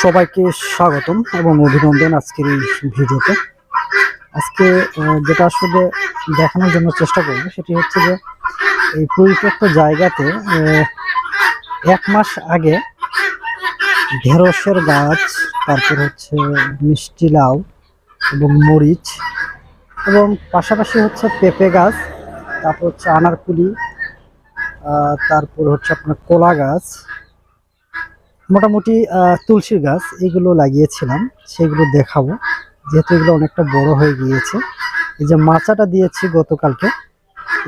সবাইকে স্বাগতম এবং অভিনন্দন আজকের এই ভিডিওতে। আজকে যেটা আসলে দেখানোর জন্য চেষ্টা করব, সেটি হচ্ছে যে এই পরিত্যক্ত জায়গাতে এক মাস আগে ঢেঁড়সের গাছ, তারপর হচ্ছে মিষ্টি লাউ এবং মরিচ এবং পাশাপাশি হচ্ছে পেঁপে গাছ, তারপর হচ্ছে আনারকুলি তারপর হচ্ছে আপনার কোলা গাছ মোটামুটি তুলসীর গাছ এগুলো লাগিয়েছিলাম, সেগুলো দেখাবো। যেহেতু এগুলো অনেকটা বড় হয়ে গিয়েছে। এই যে মাচাটা দিয়েছি গতকালকে,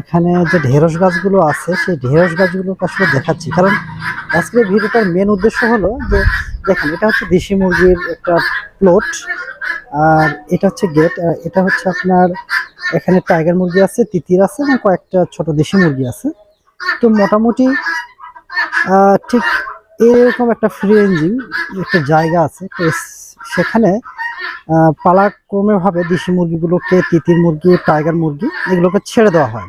এখানে যে ঢেঁড়স গাছগুলো আছে, সেই ঢেঁড়স গাছগুলোকে আসলে দেখাচ্ছি। কারণ আজকের ভিডিওটার মেন উদ্দেশ্য হলো যে, দেখেন, এটা হচ্ছে দেশি মুরগির একটা প্লট আর এটা হচ্ছে গেট এটা হচ্ছে আপনার, এখানে টাইগার মুরগি আছে, তিতির আছে, এবং কয়েকটা ছোট দেশি মুরগি আছে। তো মোটামুটি ঠিক এরকম একটা ফ্রি রেঞ্জিং একটা জায়গা আছে। সেখানে আহ, পালাক্রমে ভাবে দেশি মুরগিগুলোকে তিতির মুরগি টাইগার মুরগি এগুলোকে ছেড়ে দেওয়া হয়।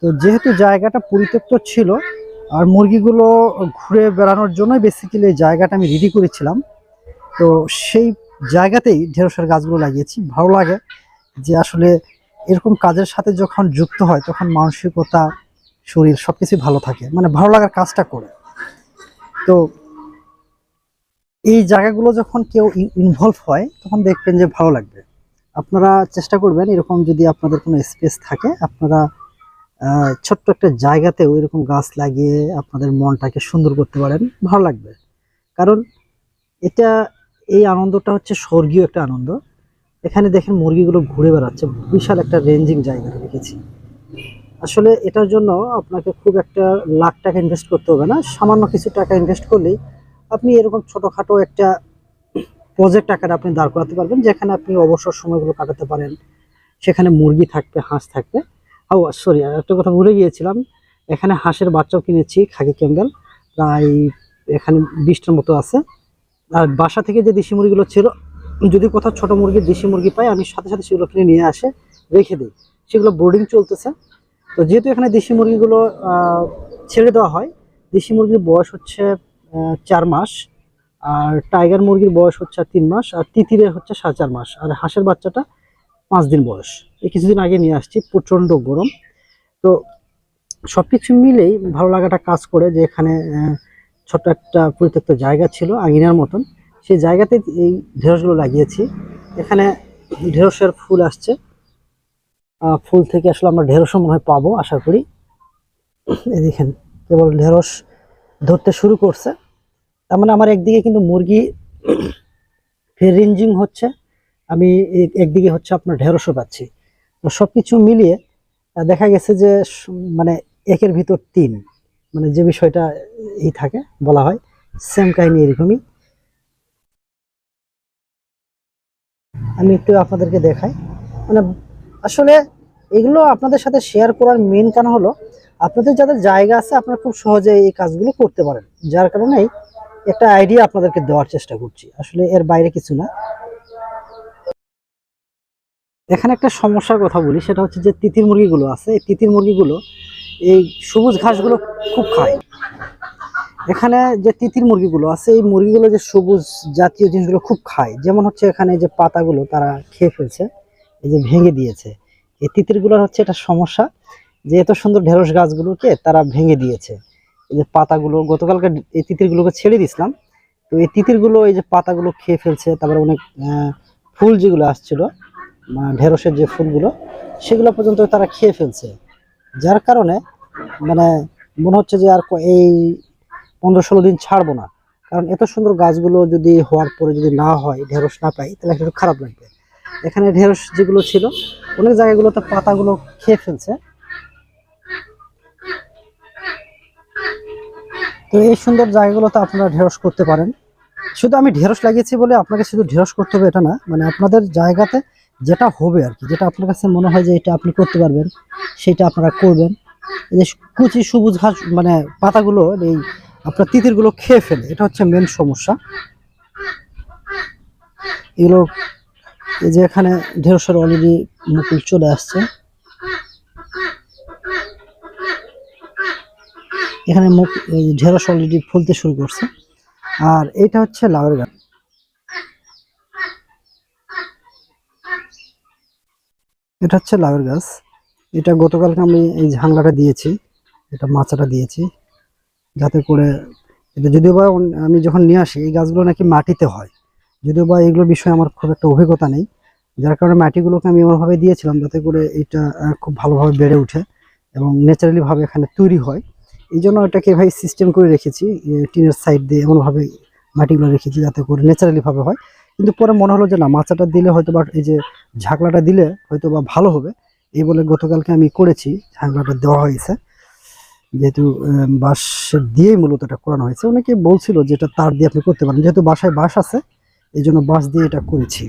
তো যেহেতু জায়গাটা পরিত্যক্ত ছিল আর মুরগিগুলো ঘুরে বেড়ানোর জন্যই বেসিক্যালি এই জায়গাটা আমি রেডি করেছিলাম তো সেই জায়গাতেই ঢেঁড়সের গাছগুলো লাগিয়েছি। ভালো লাগে যে আসলে এরকম কাজের সাথে যখন যুক্ত হয় তখন মানসিকতা শরীর সবকিছু ভালো থাকে। মানে ভালো লাগার কাজটা করে। তো এই জায়গাগুলো যখন কেউ ইনভলভ হয়, তখন দেখবেন যে ভালো লাগবে। আপনারা চেষ্টা করবেন এরকম যদি আপনাদের কোনো স্পেস থাকে, আপনারা ছোট্ট একটা জায়গাতেও এরকম গাছ লাগিয়ে আপনাদের মনটাকে সুন্দর করতে পারেন, ভালো লাগবে। কারণ এটা, এই আনন্দটা হচ্ছে স্বর্গীয় একটা আনন্দ। এখানে দেখেন মুরগিগুলো ঘুরে বেড়াচ্ছে, বিশাল একটা রেঞ্জিং জায়গা রেখেছি আসলে এটার জন্য আপনাকে খুব একটা লাখ টাকা ইনভেস্ট করতে হবে না। সামান্য কিছু টাকা ইনভেস্ট করলেই আপনি এরকম ছোটোখাটো একটা প্রজেক্ট আকারে আপনি দাঁড় করাতে পারবেন, যেখানে আপনি অবসর সময়গুলো কাটাতে পারেন। সেখানে মুরগি থাকবে, হাঁস থাকবে। ও সরি একটা কথা ভুলে গিয়েছিলাম। এখানে হাঁসের বাচ্চাও কিনেছি, খাকি ক্যাম্বেল। প্রায় এখানে বিশটার মতো আছে। আর বাসা থেকে যে দেশি মুরগিগুলো ছিল, যদি কোথাও ছোট মুরগি, দেশি মুরগি পাই আমি সাথে সাথে সেগুলো কিনে নিয়ে আসে, রেখে দিই। সেগুলো বোর্ডিং চলতেছে। তো যেহেতু এখানে দেশি মুরগিগুলো ছেড়ে দেওয়া হয়, দেশি মুরগির বয়স হচ্ছে চার মাস, আর টাইগার মুরগির বয়স হচ্ছে তিন মাস, আর তিতিরের হচ্ছে সাড়ে চার মাস, আর হাঁসের বাচ্চাটা পাঁচ দিন বয়স। এই কিছুদিন আগে নিয়ে আসছি, প্রচণ্ড গরম। তো সব কিছু মিলেই ভালো লাগাটা কাজ করে যে এখানে ছোট্ট একটা পরিত্যক্ত জায়গা ছিল, আঙিনার মতন। সেই জায়গাতে এই ঢেঁড়সগুলো লাগিয়েছি। এখানে ঢেঁড়সের ফুল আসছে। ফুল থেকে আসলে আমরা ঢেঁড়সও মনে হয় পাবো, আশা করি। এই দেখেন, কেবল ঢেঁড়স ধরতে শুরু করছে। তার মানে আমার একদিকে কিন্তু মুরগি রেঞ্জিং হচ্ছে, আমি একদিকে হচ্ছে আপনার ঢেঁড়সও পাচ্ছি। তো সব কিছু মিলিয়ে দেখা গেছে যে মানে একের ভিতর তিন মানে যে বিষয়টা এই থাকে, বলা হয়, সেম কাহিনী এরকমই। আমি একটু আপনাদেরকে দেখাই মানে আসলে এগুলো আপনাদের সাথে শেয়ার করার মেন কারণ হলো, আপনাদের যাদের জায়গা আছে, আপনারা খুব সহজে এই কাজগুলো করতে পারেন। যার কারণেই একটা আইডিয়া আপনাদেরকে দেওয়ার চেষ্টা করছি। আসলে এর বাইরে কিছু না। এখানে একটা সমস্যার কথা বলি, সেটা হচ্ছে যে তিতির মুরগিগুলো আছে, এই তিতির মুরগিগুলো এই সবুজ ঘাসগুলো খুব খায়। এখানে যে তিতির মুরগিগুলো আছে, এই মুরগিগুলো যে সবুজ জাতীয় জিনিসগুলো খুব খায়, যেমন হচ্ছে এখানে যে পাতাগুলো তারা খেয়ে ফেলছে এই যে ভেঙে দিয়েছে। এই তিতিরগুলোর হচ্ছে এটা সমস্যা যে এত সুন্দর ঢেঁড়স গাছগুলোকে তারা ভেঙে দিয়েছে। এই যে পাতাগুলো, গতকালকে এই তিতিরগুলোকে ছেড়ে দিয়েছিলাম। তো এই তিতিরগুলো, এই যে পাতাগুলো খেয়ে ফেলছে, তারপরে অনেক ফুল যেগুলো আসছিল ঢেঁড়সের যে ফুলগুলো, সেগুলো পর্যন্ত তারা খেয়ে ফেলছে। যার কারণে মানে মনে হচ্ছে যে আর এই পনেরো ষোলো দিন ছাড়বো না। কারণ এত সুন্দর গাছগুলো যদি হওয়ার পরে যদি না হয়, ঢেঁড়স না পাই, তাহলে একটু খারাপ লাগবে। এখানে ঢেঁড়স যেগুলো ছিল, অনেক জায়গাগুলোতে পাতাগুলো খেয়ে ফেলছে। তো এই সুন্দর জায়গাগুলোতে আপনারা ঢেঁড়স করতে পারেন। শুধু আমি ঢেঁড়স লাগিয়েছি বলে আপনাকে শুধু ঢেঁড়স করতে হবে, এটা না। মানে আপনাদের জায়গাতে যেটা হবে আর কি, যেটা আপনার কাছে মনে হয় যে এটা আপনি করতে পারবেন, সেটা আপনারা করবেন। এই যে কুচি সবুজ ঘাস মানে পাতাগুলো, এই আপনার তিতিরগুলো খেয়ে ফেলে, এটা হচ্ছে মেন সমস্যা। এগুলো এই যে এখানে ঢেঁড়সের অলরেডি মুকুল চলে আসছে। এখানে মুখ ঢেঁড়স অলরেডি ফুলতে শুরু করছে। আর এটা হচ্ছে লাউয়ের গাছ। এটা হচ্ছে লাউয়ের গাছ। এটা গতকালকে আমি এই ঝাংলাটা দিয়েছি, এটা মাচাটা দিয়েছি, যাতে করে, এটা যদিও বা আমি যখন নিয়ে আসি, এই গাছগুলো নাকি মাটিতে হয়। যদিও বা এগুলো বিষয়ে আমার খুব একটা অভিজ্ঞতা নেই, যার কারণে মাটিগুলোকে আমি এমনভাবে দিয়েছিলাম যাতে করে এটা খুব ভালোভাবে বেড়ে ওঠে এবং ন্যাচারালিভাবে এখানে তৈরি হয়। এই জন্য এটাকে ভাই সিস্টেম করে রেখেছি টিনের সাইড দিয়ে এমনভাবে মাটিগুলো রেখেছি যাতে করে ন্যাচারালিভাবে হয়। কিন্তু পরে মনে হলো যে না, মাচাটা দিলে হয়তো বা এই যে ঝাঁকলাটা দিলে হয়তো বা ভালো হবে। এই বলে গতকালকে আমি করেছি, ঝাঁকলাটা দেওয়া হয়েছে। যেহেতু বাঁশ দিয়েই মূলত এটা করানো হয়েছে। অনেকে বলছিল যে এটা তার দিয়ে আপনি করতে পারেন। যেহেতু বাসায় বাঁশ আছে এই জন্য বাঁশ দিয়ে এটা করেছি।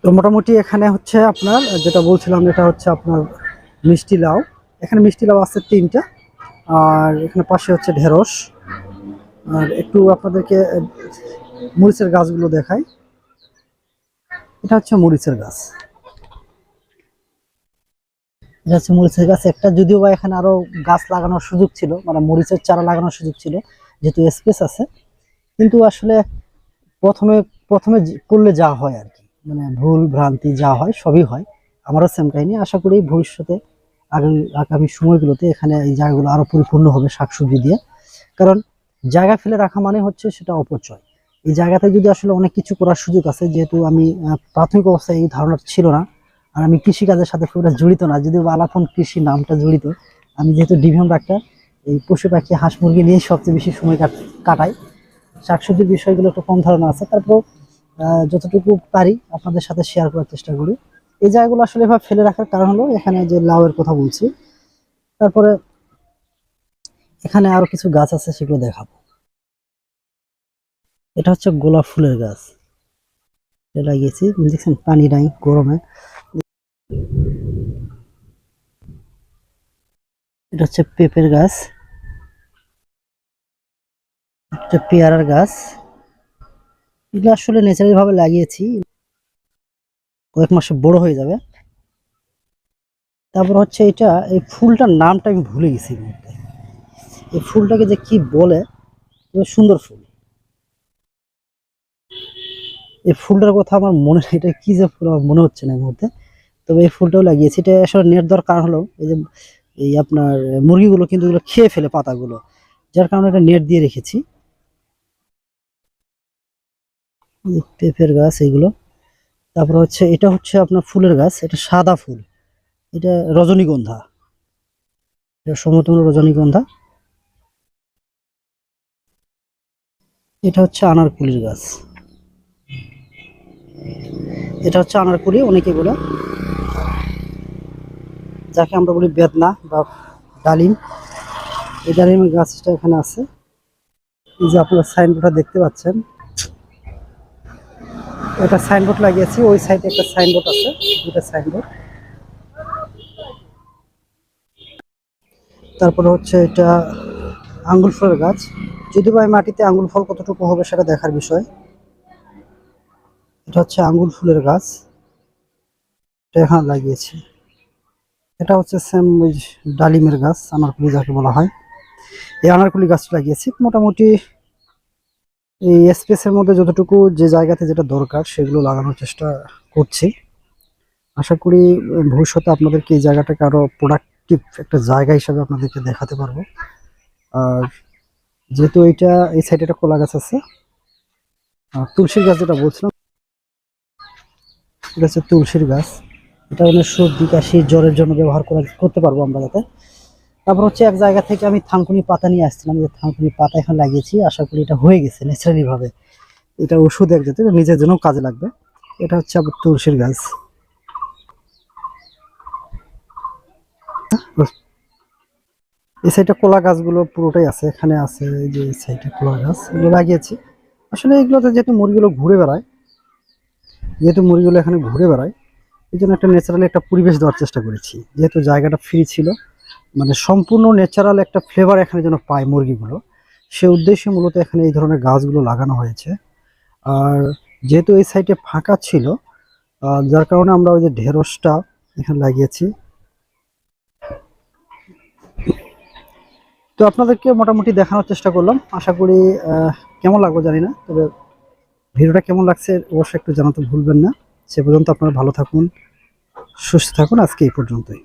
তো মোটামুটি এখানে হচ্ছে আপনার, যেটা বলছিলাম এটা হচ্ছে আপনার মিষ্টি লাউ। এখানে মিষ্টি লাউ আছে তিনটা, আর এখানে পাশে হচ্ছে ঢেঁড়স। আর একটু আপনাদেরকে মরিচের গাছগুলো দেখাই। এটা হচ্ছে মরিচের গাছ। এটা হচ্ছে মরিচের গাছ। একটা যদিও বা এখানে আরও গাছ লাগানোর সুযোগ ছিল মানে মরিচের চারা লাগানোর সুযোগ ছিল, যেহেতু স্পেস আছে। কিন্তু আসলে প্রথমে প্রথমে করলে যা হয় আর কি। মানে ভুল, ভ্রান্তি যা হয়, সবই হয়। আমারও সেম কাহিনী। আশা করি ভবিষ্যতে আগামী আগামী সময়গুলোতে এখানে এই জায়গাগুলো আরও পরিপূর্ণ হবে শাকসবজি দিয়ে। কারণ জায়গা ফেলে রাখা মানে হচ্ছে সেটা অপচয়। এই জায়গাতে যদি আসলে অনেক কিছু করার সুযোগ আছে, যেহেতু আমি প্রাথমিক অবস্থায় এই ধারণা ছিল না, আর আমি কৃষিকাজের সাথে খুব জড়িত না, যদিও বা আলাপন কৃষি নামটা জড়িত। আমি যেহেতু ডিভিএম ডাক্তার, এই পশু পাখি, হাঁস মুরগি নিয়ে সবচেয়ে বেশি সময় কাটাই। শাকসবজির বিষয়গুলো একটু কম ধারণা আছে তারপর যতটুকু পারি আপনাদের সাথে শেয়ার করার চেষ্টা করি। এই জায়গাগুলো আসলে এভাবে ফেলে রাখার কারণ হলো এখানে যে লাউয়ের কথা বলছি। তারপরে এখানে আরও কিছু গাছ আছে, সেগুলো দেখাবো। এটা হচ্ছে গোলাপ ফুলের গাছ। এটা লাগিয়েছি, দেখছেন? পানি নাই, গরমে। এটা হচ্ছে পেঁপের গাছ। একটা পেয়ারার গাছ। এগুলো আসলে ন্যাচারালি ভাবে লাগিয়েছি। কয়েক মাসে বড় হয়ে যাবে। তারপর হচ্ছে এটা, এই ফুলটার নামটা আমি ভুলে গেছি এই ফুলটাকে যে কি বলে সুন্দর ফুল। এই ফুলটার কথা আমার মনে, এটা কি যে ফুল আমার মনে হচ্ছে না এই মুহূর্তে। তবে এই ফুলটাও লাগিয়েছি। এটা আসলে নেট দেওয়ার কারণ হলো, এই যে এই আপনার মুরগিগুলো কিন্তু এগুলো খেয়ে ফেলে পাতাগুলো। যার কারণে এটা নেট দিয়ে রেখেছি। পেঁপের গাছ এগুলো তারপর হচ্ছে, এটা হচ্ছে আপনার ফুলের গাছ, এটা সাদা ফুল। এটা রজনীগন্ধা। এটা সমতুল্য রজনীগন্ধা। এটা হচ্ছে আনারকুলির গাছ। এটা হচ্ছে আনারকুলি, অনেকে বলে। যাকে আমরা বলি বেদনা বা ডালিম। এই ডালিমের গাছটা এখানে আছে। এই যে আপনারা সাইনবোর্ডটা দেখতে পাচ্ছেন। একটা সাইনবোর্ড লাগিয়েছি, ওই সাইডে একটা সাইনবোর্ড আছে দুটা সাইনবোর্ড তারপরে হচ্ছে এটা আঙ্গুল ফলের গাছ। যদি বা মাটিতে আঙ্গুল ফল কতটুকু হবে সেটা দেখার বিষয়। এটা হচ্ছে আঙ্গুল ফুলের গাছ। এটা এখানে লাগিয়েছি। এটা হচ্ছে সেম ওই ডালিমের গাছ, আনারকুলি যাকে বলা হয়। এই আনারকুলি গাছটা লাগিয়েছি। মোটামুটি এই স্পেসের মধ্যে যতটুকু যে জায়গাতে যেটা দরকার সেগুলো লাগানোর চেষ্টা করছি। আশা করি ভবিষ্যতে আপনাদেরকে এই জায়গাটাকে আরও প্রোডাক্টিভ একটা জায়গা হিসাবে আপনাদেরকে দেখাতে পারব। আর যেহেতু এইটা এই সাইডে একটা কলা গাছ আছে আর তুলসীর গাছ যেটা বলছিলাম, এটা হচ্ছে তুলসীর গাছ। এটা অনেক সর্দি, কাশি, জ্বরের জন্য ব্যবহার করা, করতে পারব আমরা যাতে। তারপর হচ্ছে এক জায়গা থেকে আমি থানকুনি পাতা নিয়ে আসছিলাম। যে থানকুনি পাতা এখন লাগিয়েছি। আশা করি এটা হয়ে গেছে ন্যাচারালি ভাবে এটা ওষুধ এক জাতীয় নিজের জন্য কাজে লাগবে। এটা হচ্ছে আবার তুলসীর গাছ। এই সাইডে কলা গাছগুলো পুরোটাই আছে, এখানে আছে এই যে সাইডে কলা গাছ, এগুলো লাগিয়েছি। আসলে এগুলোতে যেহেতু মুরগিগুলো ঘুরে বেড়ায়, যেহেতু মুরগিগুলো এখানে ঘুরে বেড়ায়, এই জন্য একটা ন্যাচারালি একটা পরিবেশ দেওয়ার চেষ্টা করেছি। যেহেতু জায়গাটা ফ্রি ছিল মানে সম্পূর্ণ ন্যাচারাল একটা ফ্লেভার এখানে যেন পায় মুরগিগুলো। সে উদ্দেশ্যে মূলত এখানে এই ধরনের গাছগুলো লাগানো হয়েছে। আর যেহেতু এই সাইডে ফাঁকা ছিল যার কারণে আমরা ওই যে ঢেঁড়সটা এখানে লাগিয়েছি। তো আপনাদেরকে মোটামুটি দেখানোর চেষ্টা করলাম। আশা করি কেমন লাগল জানি না, তবে ভিডিওটা কেমন লাগছে অবশ্যই একটু জানাতে ভুলবেন না। সে পর্যন্ত আপনারা ভালো থাকুন, সুস্থ থাকুন। আজকে এই পর্যন্তই।